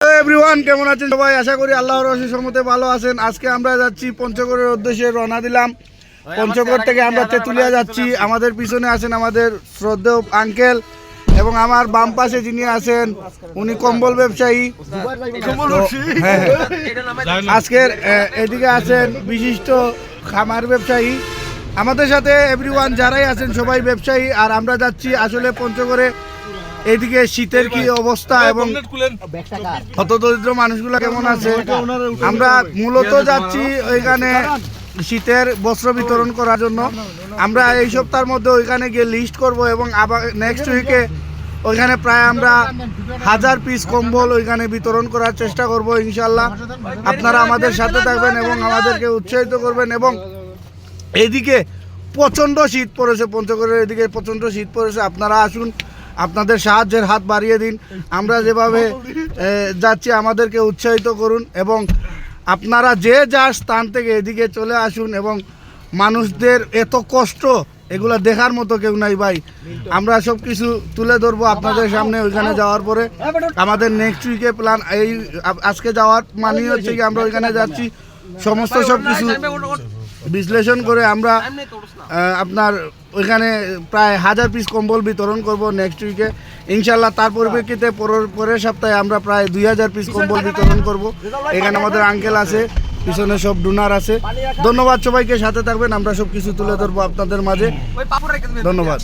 Everyone কেমন আছেন সবাই? আশা করি আল্লাহর অশেষ মতে ভালো আছেন। আজকে আমরা যাচ্ছি পঞ্চগড়ের উদ্দেশ্যে রওনা দিলাম। পঞ্চগড় থেকে আমরা তেঁতুলিয়া যাচ্ছি। আমাদের পিছনে আছেন আমাদের শ্রদ্ধেয় আঙ্কেল এবং আমার বাম পাশে যিনি আছেন উনি কম্বল ব্যবসায়ী। হ্যাঁ, হ্যাঁ। আজকের এদিকে আছেন বিশিষ্ট খামার ব্যবসায়ী। আমাদের সাথে এভরিওয়ান যারাই আছেন সবাই ব্যবসায়ী। আর আমরা যাচ্ছি আসলে পঞ্চগড়ে এদিকে শীতের কি অবস্থা এবং হতদরিদ্র মানুষগুলো কেমন আছে? আমরা মূলত যাচ্ছি ওইখানে শীতের বস্ত্র বিতরণ করার জন্য। আমরা এই সপ্তাহের মধ্যে ওইখানে গিয়ে লিস্ট করব এবং আবার নেক্সট উইকে ওইখানে প্রায় আমরা হাজার পিস কম্বল ওইখানে বিতরণ করার চেষ্টা করব ইনশাল্লাহ আপনারা আমাদের সাথে থাকবেন এবং আমাদেরকে উৎসাহিত করবেন এবং এদিকে প্রচণ্ড শীত পড়েছে পঞ্চগড়ের এদিকে প্রচণ্ড শীত পড়েছে। আপনারা আসুন আপনাদের সাহায্যের হাত বাড়িয়ে দিন। আমরা যেভাবে যাচ্ছি, আমাদেরকে উৎসাহিত করুন এবং আপনারা যে যা স্থান থেকে এদিকে চলে আসুন এবং মানুষদের এত কষ্ট, এগুলো দেখার মতো কেউ নাই ভাই। আমরা সব কিছু তুলে ধরবো আপনাদের সামনে ওইখানে যাওয়ার পরে। আমাদের নেক্সট উইকে প্ল্যান এই আজকে যাওয়ার মানেই হচ্ছে কি আমরা ওইখানে যাচ্ছি। সমস্ত সব কিছু বিশ্লেষণ করে আমরা আপনার ওইখানে প্রায় হাজার পিস কম্বল বিতরণ করব নেক্সট উইকে ইনশাল্লাহ তার পরিপ্রেক্ষিতে পরের- পরের সপ্তাহে আমরা প্রায় দুই হাজার পিস কম্বল বিতরণ করব। এখানে আমাদের আঙ্কেল আছে পিছনে সব ডোনার আছে। ধন্যবাদ সবাইকে সাথে থাকবেন আমরা সব কিছু তুলে ধরবো আপনাদের মাঝে। ধন্যবাদ।